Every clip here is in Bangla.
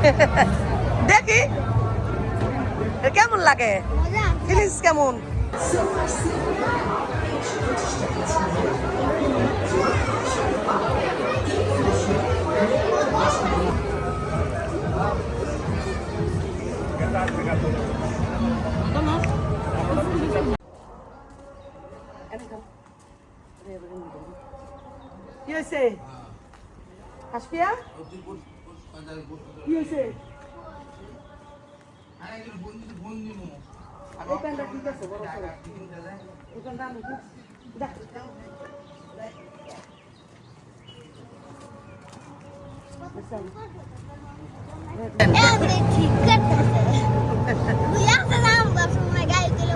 দেখি। কেমন লাগে? ফিলিংস কেমন? কি হয়েছে হাসপিয়া কি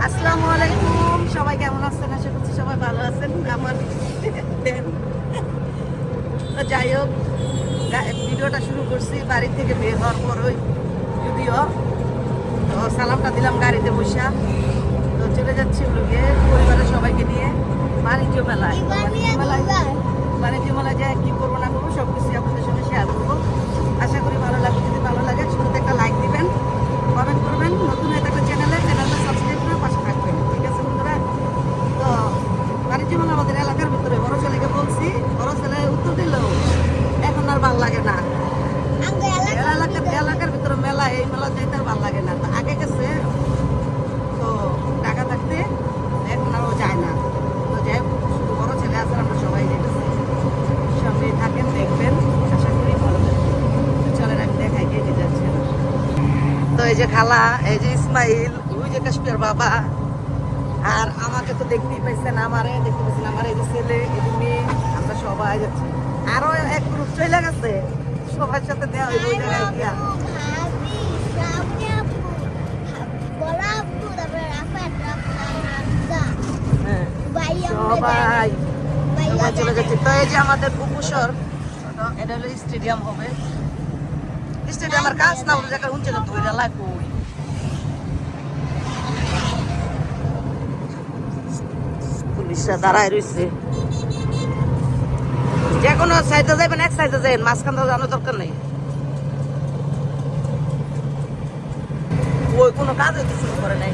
আসসালামু আলাইকুম। সবাই কেমন আছেন? আশা করছি সবাই ভালো আছেন। আমার যাই হোক ভিডিওটা শুরু করছি, বাড়ি থেকে বের হওয়ার ওই যদিও, তো সালামটা দিলাম গাড়িতে বসা। তো চলে যাচ্ছি লোকে পরিবারের সবাইকে নিয়ে বাণিজ্য মেলায়। বাণিজ্য মেলায় বাণিজ্য মেলায় যায়, কি করব না করব সব কিছু আপনাদের সঙ্গে শেয়ার করব আশা করি ভালো লাগবে যদি ভালো লাগে শুরুতে একটা লাইক দিবেন কমেন্ট করবেন নতুন হয়ে থাকলে চ্যানেলে চ্যানেলটা সাবস্ক্রাইব করে পাশে থাকবেন ঠিক আছে বন্ধুরা তো বাণিজ্য মেলা আমাদের এলাকার ভিতরে বড় ছেলেকে বলছি বড় ছেলে উত্তর দিল এখন আর ভালো লাগে না আঙ্গ এলাকা এলাকার এলাকার ভিতরে মেলা এই মেলা যাইতে আর ভালো লাগে না তো আগে গেছে তো টাকা থাকতে এখন আর ও যায় না তো যাই হোক, শুধু বড় ছেলে আছে আমরা সবাই যেতেছি সবাই থাকেন দেখবেন আশা করি ভালো লাগবে তো চলেন আমি দেখাই কে কে যাচ্ছে তো এই যে খালা, এই যে ইসমাইল, ওই যে কাশ্মীর বাবা। আর আমাকে তো দেখতেই পাইছেন আমারে, দেখতে পাইছেন আমার, এই যে ছেলে, এই যে মেয়ে, আমরা সবাই যাচ্ছি। আরও এক গ্রুপ চলে গেছে। সবার সাথে দেওয়া ওই জায়গায় গিয়া। তো এই যে আমাদের বুকুসর এটা হলো স্টেডিয়াম হবে। স্টেডিয়ামের কাজ না ওই জায়গায় উঁচে ধরে লাগবে ওই দাঁড়ায় রয়েছে। যে কোনো সাইডে যাবেন এক সাইডে যাবেন মাঝখান দিয়ে জানার দরকার নেই। ওই কোনো কাজ শুরু করে নাই।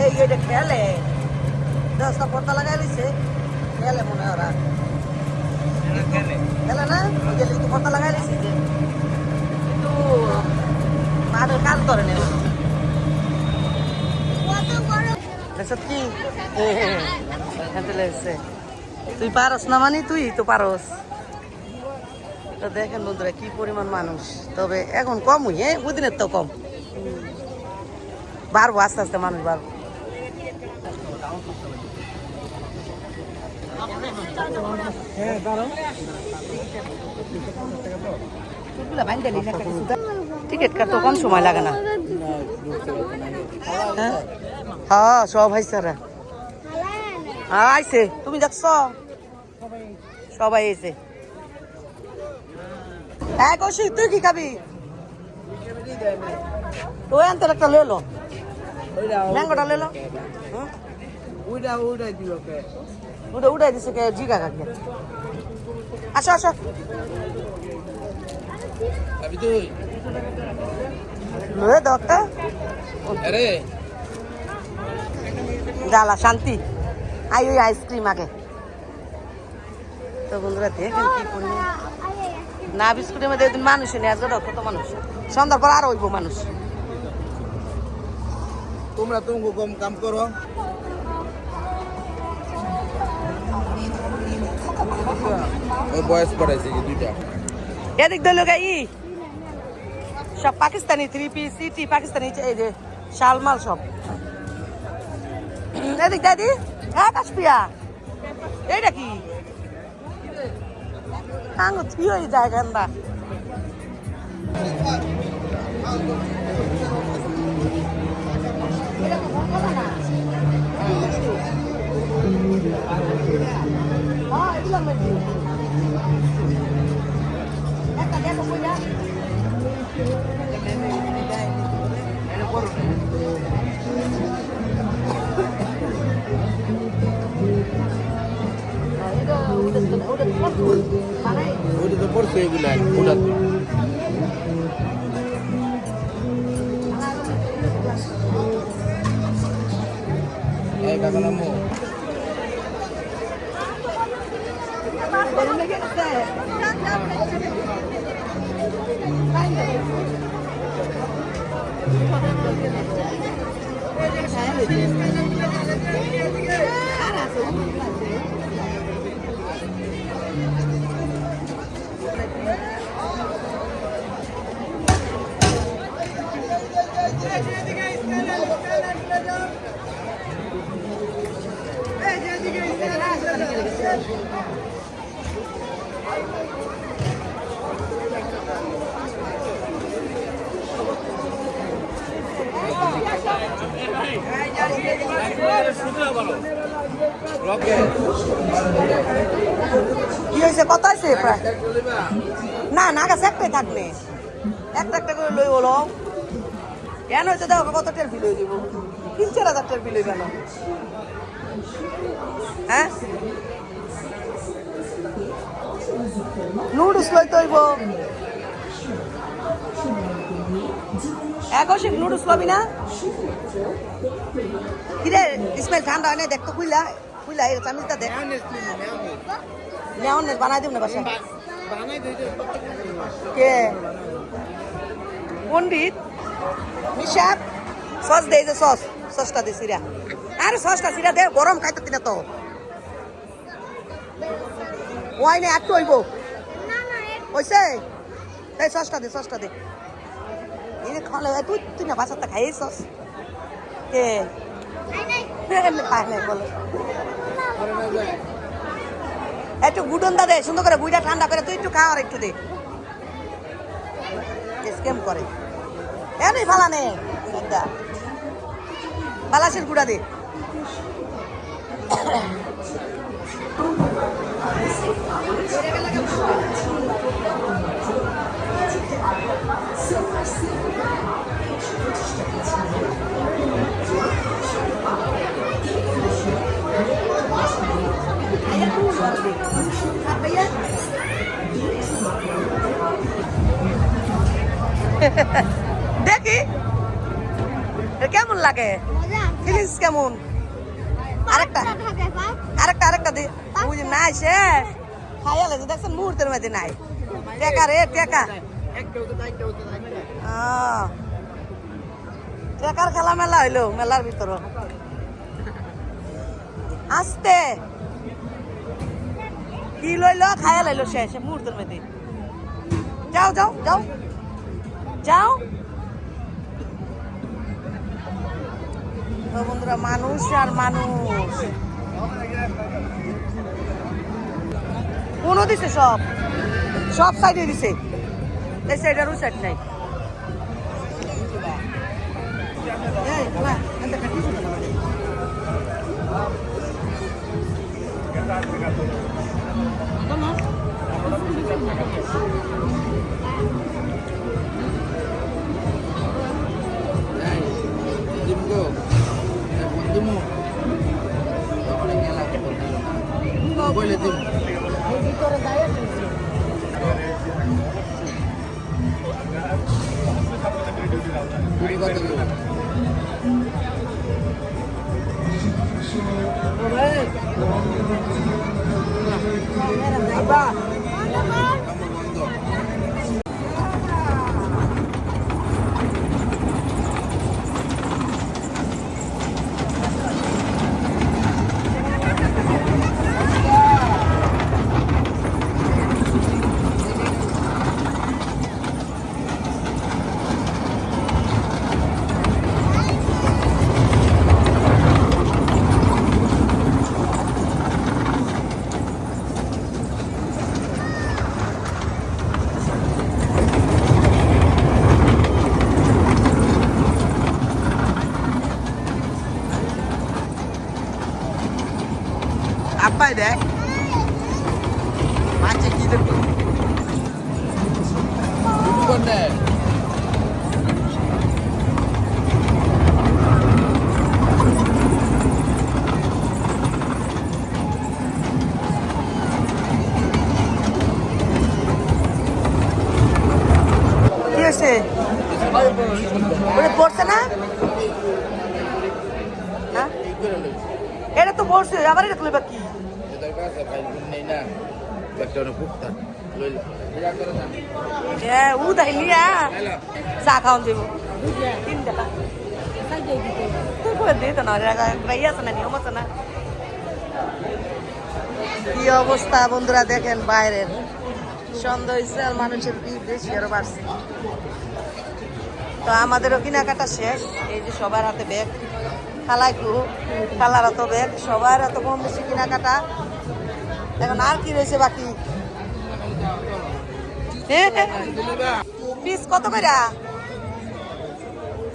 এই এটা খেলে। দশটা পর্দা লাগাই লইছে খেলে মনে হয় ওরা। খেলে না? পর্দা লাগাই যে। কিন্তু মাঠের কাজ করে নেই কত বড় সত্যি খেতে লেগেছে তুই পারস না মানে তুই তো পারস তো দেখেন বন্ধুরা কি পরিমাণ মানুষ তবে এখন কম হই হ্যাঁ বুদিনের তো কম বাড়বো আস্তে আস্তে মানুষ বাড়বো টিকিট কাটতে কম সময় লাগে না। হ্যাঁ? হ্যাঁ সব হাই স্যার আইছে। তুমি দেখছ? সবাই এসে হ্যাঁ কৌশিক, তুই কি খাবি? তুই আনতে একটা লেলো ম্যাঙ্গোটা লেলো উইডা উইডা দিল কে উঠে উঠে দিছে কে? জিগা কাকে? আসো আসো। আবি তুই? লয়ে আরে। জ্বালা শান্তি। আই ওই আইসক্রিম আগে। তো বন্ধুরা দেখেন কি করি না বিস্কুটের মধ্যে একদিন মানুষ নেই আজকে কত মানুষ। সন্ধ্যার পর আর হইব মানুষ। তোমরা তুমি কম কাম করো। ওই বয়স পড়াইছে কি দুইটা? এদিক দিল ই সব পাকিস্তানি থ্রি পিস সিটি পাকিস্তানি এই যে শালমাল সব। এদিক দাদি হ্যাঁ কাশপিয়া এইটা কি? আঙু কি হয়ে যায় গান্দা। হ্যাঁ এগুলো মেজি একটা দেখো কইরা এটা ওটা udah tempur sih udah 这个啥也。কি হয়েছে কত হয়েছে প্রায়? না না গাছ একটাই থাকবে। একটা একটা করে লই বলো কেন হয়েছে দেখো, কত টের বিল হয়ে যাব তিন চার হাজার টের বিল হয়ে গেল হ্যাঁ? নুডলস লইতে হইব। একশিক নুডলস লবি না? কিরে ইসমাইল ঠান্ডা হয় না দেখ তো খুইলা খুইলা এই চামিচটা দেখ। নেওয়ার বানাই দিব না বাসা কে? পণ্ডিত নিশাব সস দে এই যে সস সসটা দে সিরা আরে সসটা সিরা দে গরম খাইতে তিনা তো। ওয়াই না একটু হইব। না না এক এই সসটা দে সসটা দে। খালে তুই তুই না বাসাতে খাই সস কে আই নাই এমনি খায় নাই বলো একটু গুডন দে সুন্দর করে বুইটা ঠান্ডা করে তুই একটু খা আর একটু দে স্কেম করে এমনি ফালা নে বালাসের গুড়া দে কেমন? আরেকটা। আরেকটা আরেকটা দি। বুঝি নাই সে। খাইয়া লাগছে দেখছেন মুহূর্তের মধ্যে নাই। টেকা রে, টেকা। টেকার খেলা মেলা হইল মেলার ভিতর। আসতে। কি লইলো? খাইয়া লাইলো শেষ মুহূর্তের মধ্যে। যাও যাও যাও। যাও। বন্ধুরা মানুষ আর মানুষ। কোনো দিছে সব? সব সাইডে দিছে। এই সাইড আর ওই সাইড নাই। এই, বাবা, Depois le. আব্বাই দেখ। মাছে কি দেখো কোনটা কি হয়েছে? ওটা পড়ছে না? হ্যাঁ? পড়ছে, আবার এটা তুলে বাকি চা কি অবস্থা বন্ধুরা, দেখেন বাইরের। সন্ধ্যা হয়েছে আর মানুষের ভিড় বেশি আরও বাড়ছে। তো আমাদেরও কেনাকাটা শেষ। এই যে সবার হাতে ব্যাগ খালাই কু খালার হাতে ব্যাগ সবার হাতে কম বেশি কেনাকাটা। এখন আর কি রয়েছে বাকি? পিস কত করে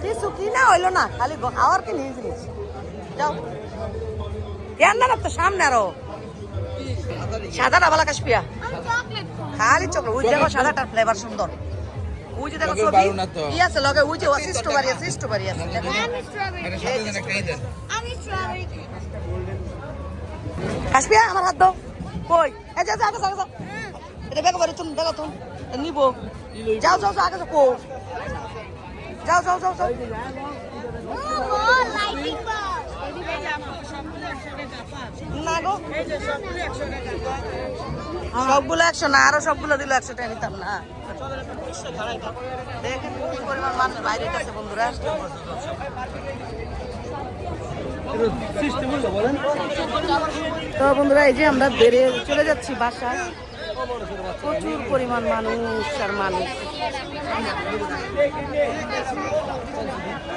কিছু কিনা হইল না খালি খাওয়ার কি নিয়ে জিনিস? যাও। কেন তো সামনে আরও। সাদাটা ভালো কাশপিয়া খালি চকলেট। ওই দেখো সাদাটার ফ্লেভার সুন্দর। ওই যে দেখো ছবি। ই আছে লগে? ওই যে আছে আছে। দেখো। কাশপিয়া আমার হাত দাও। কই? এই যা যা আগে যা, যা। এটা বেগো বাড়ি তুমি দেখো তুমি নিব। যাও যাও যাও আগে যাও কো যাও যাও যাও যাও। না গো। সবগুলো একশো না আরও সবগুলো দিলে একশো টাকা নিতাম না। দেখেন পরিমাণ মানুষ বাইরে গেছে বন্ধুরা। তো বন্ধুরা এই যে আমরা বেড়ে চলে যাচ্ছি বাসায়। প্রচুর পরিমাণ মানুষ আর মানুষ।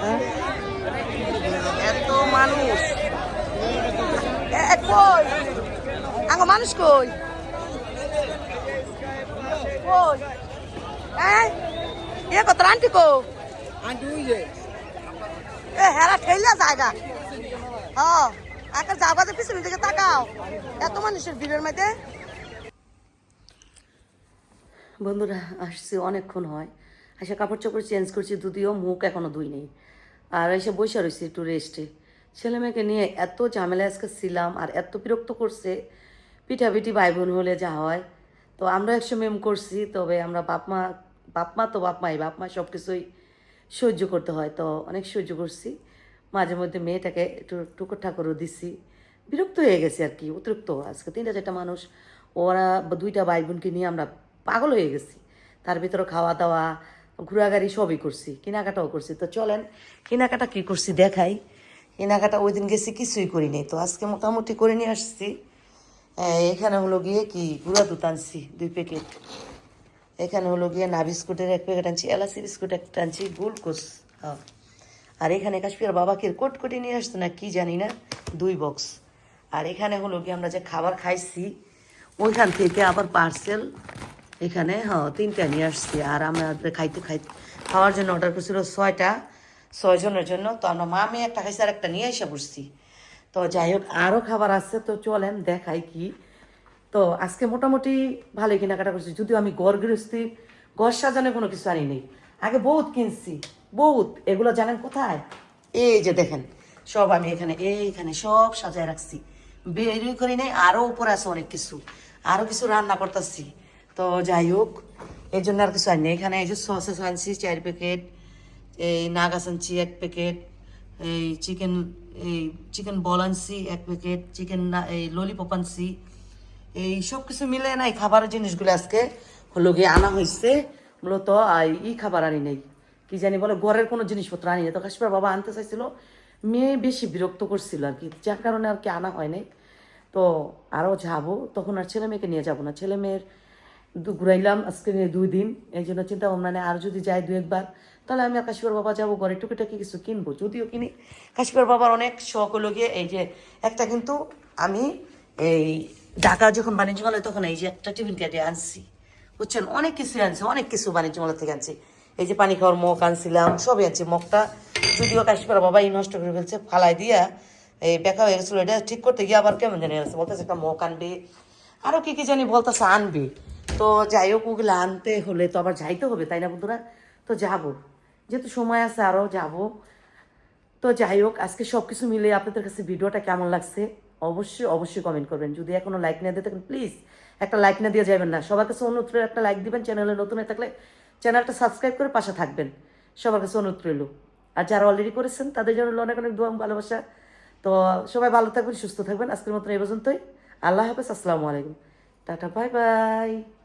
হ্যাঁ? এত মানুষ। কই? আঙ্গ মানুষ কই? কই? এ কত আন্টি কো? আন্টি এ হেরা ঠেলা জায়গা। হ্যাঁ যাবাতে পিছনের দিকে তাকাও। এত মানুষের ভিড়ের মধ্যে। বন্ধুরা, আসছি অনেকক্ষণ হয়। আসে কাপড় চোপড় চেঞ্জ করছি, যদিও মুখ এখনও ধুই নেই। আর এসে বসে রয়েছি একটু রেস্টে ছেলে মেয়েকে নিয়ে এত ঝামেলা আজকে ছিলাম আর এত বিরক্ত করছে। পিঠাপিঠি ভাই বোন হলে যা হয়। তো আমরা একশো মেম করছি, তবে আমরা বাপ মা বাপ মা তো বাপ মাই বাপ মা সব কিছুই সহ্য করতে হয়। তো অনেক সহ্য করছি। মাঝে মধ্যে মেয়েটাকে একটু টুকর ঠাকুরও দিছি। বিরক্ত হয়ে গেছে আর কি, অতিরিক্ত। আজকে তিনটা চারটা মানুষ, ওরা দুইটা ভাই বোনকে নিয়ে আমরা পাগল হয়ে গেছি। তার ভিতরে খাওয়া দাওয়া ঘোরাগাড়ি সবই করছি, কেনাকাটাও করছি। তো চলেন, কেনাকাটা কি করছি দেখাই। কেনাকাটা ওই দিন গেছি, কিছুই করিনি তো আজকে মোটামুটি করে নিয়ে আসছি। এখানে হলো গিয়ে কি, গুঁড়া দুধ আনছি, দুই প্যাকেট। এখানে হলো গিয়ে না বিস্কুটের এক প্যাকেট আনছি, এলাচি বিস্কুট একটা আনছি, গুলকোস। হ্যাঁ। আর এখানে কাশ্মীর বাবাকে কোটকটি নিয়ে আসছে না কি জানি না, দুই বক্স আর এখানে হলো কি, আমরা যে খাবার খাইছি, ওইখান থেকে আবার পার্সেল এখানে হ্যাঁ তিনটা নিয়ে আসছি। আর আমরা খাইতে খাইতে খাওয়ার জন্য অর্ডার করছিল ছয়টা, ছয় জনের জন্য। তো আমরা মা মেয়ে একটা খাইছি, আর একটা নিয়ে এসে পড়ছি তো যাই হোক আরও খাবার আছে, তো চলেন দেখাই কি। তো আজকে মোটামুটি ভালোই কেনাকাটা করছি, যদিও আমি গড় গৃহস্থী ঘর সাজানো কোনো কিছু আনি নেই। আগে বহুত কিনছি। বহুত এগুলো জানেন কোথায়? এই যে দেখেন, সব আমি এখানে, এইখানে সব সাজায় রাখছি। বেরই করি নাই আরও উপরে আছে অনেক কিছু। আরও কিছু রান্না করতেছি। তো যাই হোক এই জন্য আর কিছু আনি এখানে এই যে সসেস আনছি, চার প্যাকেট এই নাগাস আনছি, এক প্যাকেট এই চিকেন এই চিকেন বল আনছি, এক প্যাকেট চিকেন এই ললিপপ আনছি। এই সব কিছু মিলে না এই খাবারের জিনিসগুলো আজকে হলো গিয়ে আনা হয়েছে। মূলত ই খাবার আনি নেই। কি জানি বলে, ঘরের কোনো জিনিসপত্র আনি তো কাশিপার বাবা আনতে চাইছিল, মেয়ে বেশি বিরক্ত করছিল আর কি, যার কারণে আর কি আনা হয় নাই। তো আরও যাব, তখন আর ছেলে মেয়েকে নিয়ে যাব না। ছেলে মেয়ের ঘুরাইলাম আজকে দুই দিন, এই জন্য চিন্তা ভাবনা নেই। আর যদি যাই দু একবার, তাহলে আমি আর কাশ্মীর বাবা যাব ঘরে। টুকিটাকি কিছু কিনবো, যদিও কিনি। কাশ্মীর বাবার অনেক শখ হলো গিয়ে, এই যে একটা কিন্তু আমি এই ঢাকা যখন বাণিজ্য মেলায়, তখন এই যে একটা টিফিন কেটে আনছি। বুঝছেন? অনেক কিছু আনছি, অনেক কিছু বাণিজ্য মেলা থেকে আনছি। এই যে পানি খাওয়ার মগ আনছিলাম, সবই আনছি। মগটা যদিও কাশ্মীর বাবা এই নষ্ট করে ফেলছে, ফালাই দিয়া এই বেকা হয়ে গেছিল। এটা ঠিক করতে গিয়ে আবার কেমন জানি আছে বলতেছে, একটা মগ আনবে। আরও কী কী জানি বলতেছে, আনবে। তো যাই হোক, ওগুলো আনতে হলে তো আবার যাইতে হবে, তাই না বন্ধুরা? তো যাব। যেহেতু সময় আছে আরও যাব। তো যাই হোক, আজকে সব কিছু মিলে আপনাদের কাছে ভিডিওটা কেমন লাগছে, অবশ্যই অবশ্যই কমেন্ট করবেন। যদি এখনও লাইক না দিয়ে থাকেন প্লিজ একটা লাইক না দিয়ে যাবেন না। সবার কাছে অনুরোধ একটা লাইক দিবেন, চ্যানেলে নতুন থাকলে চ্যানেলটা সাবস্ক্রাইব করে পাশে থাকবেন। সবার কাছে অনুরোধ রইল। আর যারা অলরেডি করেছেন, তাদের জন্য অনেক অনেক দোয়া ভালোবাসা। তো সবাই ভালো থাকবেন, সুস্থ থাকবেন। আজকের মতো এই পর্যন্তই। আল্লাহ হাফেজ, আসসালামু আলাইকুম। Tata, bye bye.